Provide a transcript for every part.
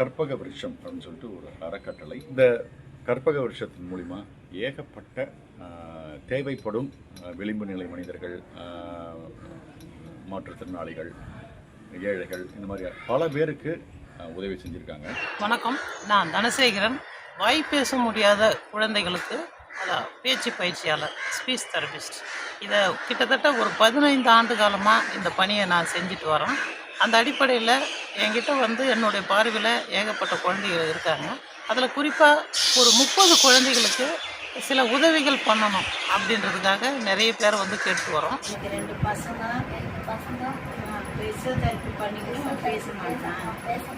கற்பக விருஷம் அப்படின்னு சொல்லிட்டு ஒரு அறக்கட்டளை. இந்த கற்பக வருஷத்தின் மூலிமா ஏகப்பட்ட தேவைப்படும் விளிம்பு நிலை மனிதர்கள் மாற்றுத்திறனாளிகள் ஏழைகள் இந்த மாதிரி பல பேருக்கு உதவி செஞ்சுருக்காங்க. வணக்கம். நான் தனசேகரன். வாய் பேச முடியாத குழந்தைகளுக்கு அதான் பேச்சு பயிற்சியாளர் ஸ்பீச் தெரபிஸ்ட் இதை கிட்டத்தட்ட ஒரு பதினைந்து ஆண்டு காலமாக இந்த பணியை நான் செஞ்சுட்டு வரேன் அந்த அடிப்படையில் என்கிட்ட வந்து என்னுடைய பார்வையில் ஏகப்பட்ட குழந்தைகள் இருக்காங்க. அதில் குறிப்பாக ஒரு முப்பது குழந்தைகளுக்கு சில உதவிகள் பண்ணணும் அப்படின்றதுக்காக நிறைய பேர் வந்து கேட்டு வரோம். எனக்கு ரெண்டு பசங்க பசங்க ஃபிசியோதெரப்பி பண்ணி கூட அவன் பேச மாட்டான்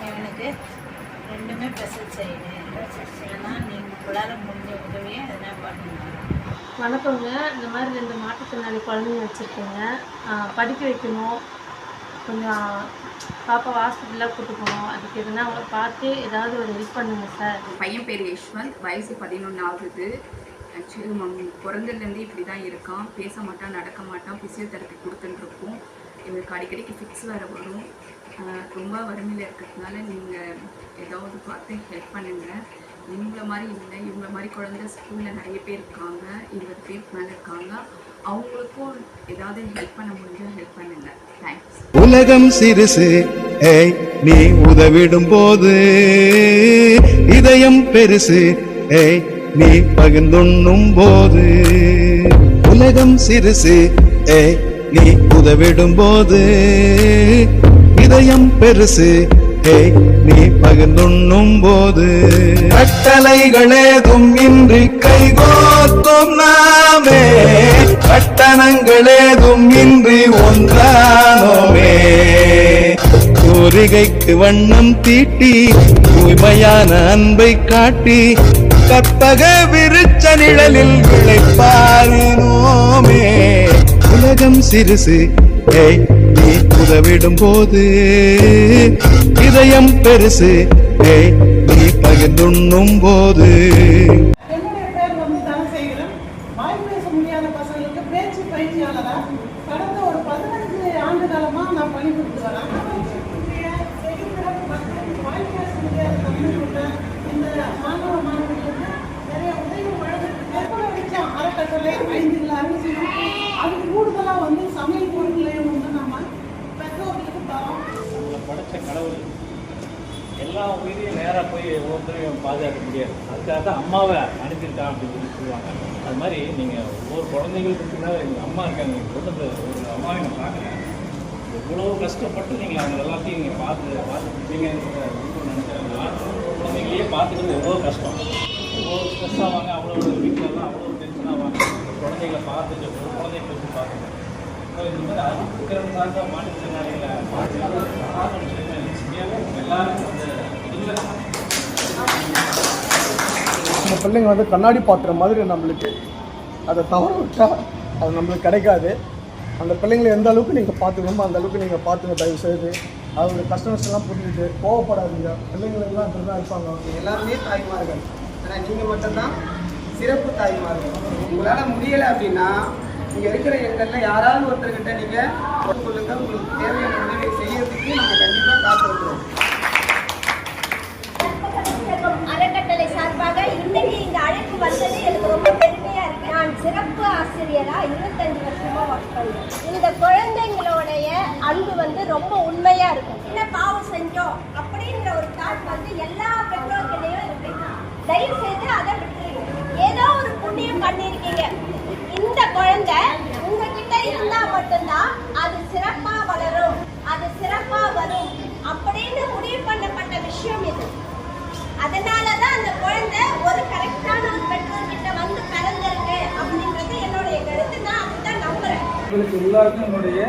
இவனுக்கு ரெண்டுமே ஸ்பெஷல் செய்யுது. ஆனால் நீங்கள் உங்களால் முடிஞ்ச உதவியை எதனா பண்ணுங்க வணக்கங்க இந்த மாதிரி ரெண்டு மாற்றுத்திறனாளி குழந்தைங்க வச்சுருக்கேங்க. படிக்க வைக்கணும். கொஞ்சம் பாப்பா ஹாஸ்பிட்டலாக கூட்டு போகணும். அதுக்கு எதுனா அவங்கள பார்த்து ஏதாவது ஒரு ஹெல்ப் பண்ணுங்கள் சார் பையன் பேர் யஷ்வந்த். வயசு பதினொன்று ஆகுது ஆக்சுவலி மம் பிறந்ததுலேருந்து இப்படி தான் இருக்கான். பேச மாட்டான் நடக்க மாட்டான். ஃபிசியோதெரப்பி கொடுத்துட்டுருக்கோம் இவருக்கு அடிக்கடிக்கு ஃபிக்ஸ் வேறு வரும். ரொம்ப வறுமையில் இருக்கிறதுனால நீங்கள் ஏதாவது பார்த்து ஹெல்ப் பண்ணுங்கள் இவங்கள மாதிரி இல்லை. இவங்கள மாதிரி குழந்தை ஸ்கூலில் நிறைய பேர் இருக்காங்க. இருபது பேருக்கு மேலே இருக்காங்க. அவங்களுக்கும் ஏதாவது ஹெல்ப் பண்ண முடிஞ்சால் ஹெல்ப் பண்ணுங்க. தேங்க்ஸ் உலகம் சிறுசு. ஏய் நீ உதவிடும் போது இதயம் பெருசு. ஏய் நீ பகிர்ந்துண்ணும் போது உலகம் சிறுசு. ஏய் நீ உதவிடும் போது இதயம் பெருசு. ஏய் நீ பகிர்ந்துண்ணும் போது கட்டளைகளேதும் இன்றி கைகோத்தும் நாமே கட்டணங்களேதும் இன்றி ஒன்றானோமே. கோரிகைக்கு வண்ணம் தீட்டி தூய்மையான அன்பை காட்டி கற்பக விருச்ச நிழலில் விளைப்பாரினோமே உலகம் சிறுசு நீ உதவிடும் போது. இதயம் பெருசு நீ பகிர்ந்துண்ணும் போது என்னுடைய பேர் வந்து தனசேகரன் வாய் பேச முடியாத பசங்களுக்கு பேச்சு பயிற்சியாளராக கடந்த ஒரு பதினஞ்சு ஆண்டு காலமாக நான் பணிபுரிந்து வரேன் இந்த மாணவ மாணவிகளுக்கு நிறைய உதவி வழங்கிட்டு கற்பனை வச்சோம் அறக்கட்டளை ஐந்து கிலோ அதுக்கு அது கூடுதலாக வந்து சமையல் பொருட்களையும் வந்து நம்ம பெற்றோர்களுக்கு தரோம் நம்மளை படைச்ச கடவுள். எல்லா உயிரையும் நேராக போய் ஒவ்வொருத்தரையும் பாதுகாக்க முடியாது. அதுக்காக தான் அம்மாவை அனுப்பியிருக்கான் அப்படின்னு சொல்லி சொல்லுவாங்க. அது மாதிரி நீங்கள் ஒவ்வொரு குழந்தைகள் இருக்குன்னா எங்கள் அம்மா இருக்காங்க. எங்கள் குடும்பத்தில் ஒரு அம்மாவை நான் பார்க்குறேன். எவ்வளோ கஷ்டப்பட்டு நீங்கள் அவங்க எல்லாத்தையும் நீங்கள் பார்த்து பார்த்துருப்பீங்கன்னு நினைக்கிறேன். குழந்தைங்களையே பார்த்துக்கிறது எவ்வளோ கஷ்டம். எவ்வளோ ஸ்ட்ரெஸ் ஆவாங்க அவ்வளோ வீட்டிலலாம் அவ்வளோ டென்ஷன் ஆவாங்க. குழந்தைங்களை பார்த்துட்டு ஒரு குழந்தைய பற்றி பார்த்துட்டு இந்த மாதிரி அறிவுத்திறன் சார்ந்த மாற்றுத்திறனாளிகளை எல்லாரும் வந்து இல்லை பிள்ளைங்க வந்து கண்ணாடி பாத்திரம் மாதிரி நம்மளுக்கு அதை தவற விட்டால் அது நம்மளுக்கு கிடைக்காது. அந்த பிள்ளைங்களை எந்த அளவுக்கு நீங்கள் பார்த்துக்கணுமோ அந்த அளவுக்கு நீங்கள் பார்த்துங்க தயவு செய்து அவங்களோட கஸ்டமர்ஸ்லாம் புரிஞ்சுட்டு கோவப்படாதீங்க. பிள்ளைங்கள் எல்லாம் இப்படி தான் இருப்பாங்க. எல்லாருமே தாய்மார்கள். ஆனால் நீங்கள் மட்டும்தான் சிறப்பு தாய்மார்கள். உங்களால் முடியலை அப்படின்னா இங்கே இருக்கிற எங்களில் யாராவது ஒருத்தர்கிட்ட நீங்கள் சொல்லுங்கள் உங்களுக்கு தேவையான உதவியை செய்யறதுக்கு நாங்கள் கண்டிப்பாக காத்திருக்கிறோம் அறக்கட்டளை சார்பாக இன்னைக்கு இந்த அழைப்பு வந்தது எனக்கு ரொம்ப பெருமையா இருக்கு நான் சிறப்பு ஆசிரியரா இருபத்தஞ்சு வருஷமா ஒர்க் பண்றேன் இந்த குழந்தைங்களுடைய அன்பு வந்து ரொம்ப உண்மையா இருக்கும். என்ன பாவம் செஞ்சோம் அப்படின்ற ஒரு தாட் வந்து எல்லா பெற்றோர்களையும் இருக்கு. தயவு செய்து அதை விட்டுருங்க ஏதோ ஒரு புண்ணியம் பண்ணியிருக்கீங்க இந்த குழந்தை உங்ககிட்ட இருந்தா மட்டும்தான் அது சிறப்பா வளரும் அது சிறப்பா வரும் அப்படின்னு முடிவு பண்ணப்பட்ட விஷயம் இது அதனால தான் அந்த குழந்தை ஒரு கரெக்டான ஒரு பெற்றோர்கிட்ட வந்து பிறந்திருக்கு அப்படின்றது என்னுடைய கருத்து நான் அப்படிதான் நம்புறேன் உங்களுக்கு எல்லாருக்கும் என்னுடைய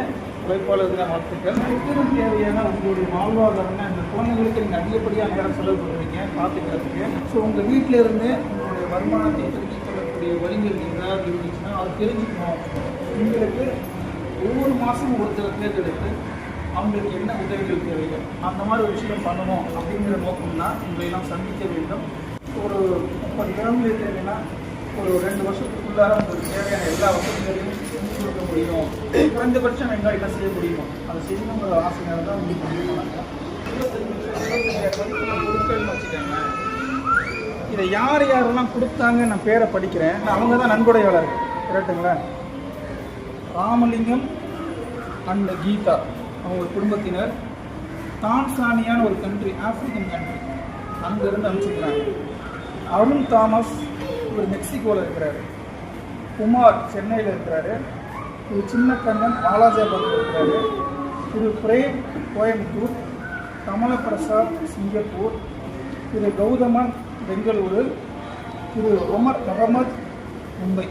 உழைப்பாளர் வாழ்த்துக்கள். அனைத்திலும் தேவையான உங்களுடைய வாழ்வாதாரம் அந்த குழந்தைங்களுக்கு நீங்கள் அதிகப்படியாக நேரம் செலவு பண்ணுவீங்க பார்த்துக்கிறதுக்கு ஸோ உங்கள் வீட்டில் இருந்து உங்களுடைய வருமானத்தை பெருக்கிக் சொல்லக்கூடிய வரிகள் ஏதாவது இருந்துச்சுன்னா அது தெரிஞ்சுக்கணும். உங்களுக்கு ஒவ்வொரு மாதமும் ஒருத்தர் தேர்ந்தெடுத்து அவங்களுக்கு என்ன உதவிகள் தேவையோ அந்த மாதிரி ஒரு விஷயம் பண்ணணும் அப்படிங்கிற நோக்கம் தான் உங்களை எல்லாம் சந்திக்க வேண்டும். ஒரு முப்பது கிராமங்கள் தேவைன்னா ஒரு ரெண்டு வருஷத்துக்குள்ளார உங்களுக்கு தேவையான எல்லா வசதிகளையும் செஞ்சு கொடுக்க முடியும். குறைந்தபட்சம் எங்களால் என்ன செய்ய முடியுமோ? அதை செய்யணுங்கிற ஆசையாக தான் உங்களுக்கு முடிவு பொருட்கள்னு வச்சுக்கோங்க இதை யார் யாரெல்லாம் கொடுத்தாங்க நான் பேரை படிக்கிறேன். அவங்க தான் நன்கொடையாளர் கரெக்டுங்களா ராமலிங்கம் அண்ட் கீதா. அவங்க குடும்பத்தினர். தான்சானியான்னு ஒரு கண்ட்ரி ஆப்பிரிக்கன் கண்ட்ரி அங்கேருந்து அனுப்பிச்சுக்கிறாங்க அருண் தாமஸ் ஒரு மெக்சிகோவில் இருக்கிறாரு. குமார் சென்னையில் இருக்கிறாரு. திரு சின்னக்கண்ணன் வாலாஜாபாத்தில் இருக்கிறாரு. திரு பிரேம் கோயம்புத்தூர் கமலபிரசாத் சிங்கப்பூர் திரு கௌதமன் பெங்களூரு திரு உமர் முகமது மும்பை.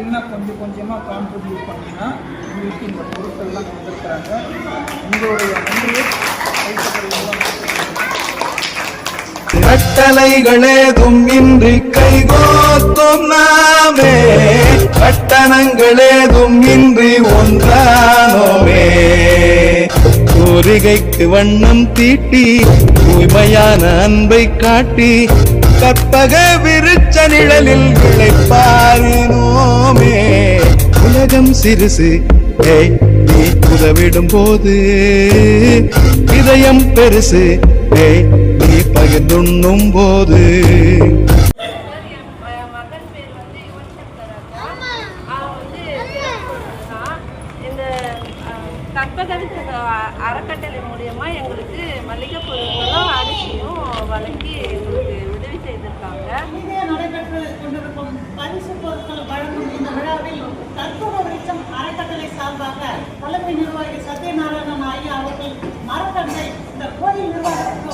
எல்லாம் கொஞ்சம் கொஞ்சமாக கான்ட்ரிபியூட் பண்ணிங்கன்னா உங்களுக்கு இந்த பொருட்கள்லாம் கொடுத்துருக்குறாங்க உங்களுடைய நன்றியை கட்டளைகளேதும் இன்றி கைகோத்தும் நாமே. கட்டணங்களேதும் இன்றி ஒன்றானோமே. கோரிகைக்கு வண்ணம் தீட்டி தூய்மையான அன்பை காட்டி கற்பக விருச்ச நிழலில் விளைப்பாரினோமே. உலகம் சிறுசு நீ உதவிடும் போது இதயம் பெருசு ஏய் பகிர்ந்துண்ணும் போது பேர் வந்து வந்து இந்த அறக்கட்டளை மூலியமா எங்களுக்கு மல்லிகை பொருட்களும் அரிசியும் வழங்கி எங்களுக்கு உதவி செய்திருக்காங்க இங்கே கொண்டிருக்கும் பரிசு பொருட்கள் வழங்கும் இந்த விழாவில் கற்பக அறக்கட்டளை சார்பாக தலைமை நிர்வாகி சத்யநாராயணன் ஐயா அவர்கள் மரக்கன்றை இந்த கோயில் நிர்வாகத்துக்கு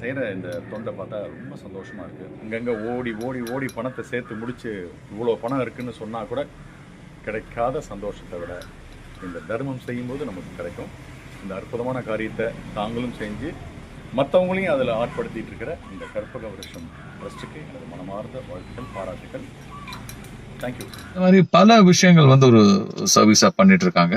செய்கிற இந்த தொண்டை பார்த்தா ரொம்ப சந்தோஷமாக இருக்குது அங்கங்கே ஓடி ஓடி ஓடி பணத்தை சேர்த்து முடித்து இவ்வளோ பணம் இருக்குதுன்னு சொன்னால் கூட கிடைக்காத சந்தோஷத்தை விட இந்த தர்மம் செய்யும்போது நமக்கு கிடைக்கும். இந்த அற்புதமான காரியத்தை தாங்களும் செஞ்சு மற்றவங்களையும் அதில் ஆட்படுத்திட்டு இருக்கிற இந்த கற்பக வருஷம் ட்ரஸ்ட்டுக்கு எனது மனமார்ந்த வாழ்த்துக்கள் பாராட்டுக்கள். தேங்க்யூ இந்த மாதிரி பல விஷயங்கள் வந்து ஒரு சர்வீஸாக பண்ணிட்டு இருக்காங்க.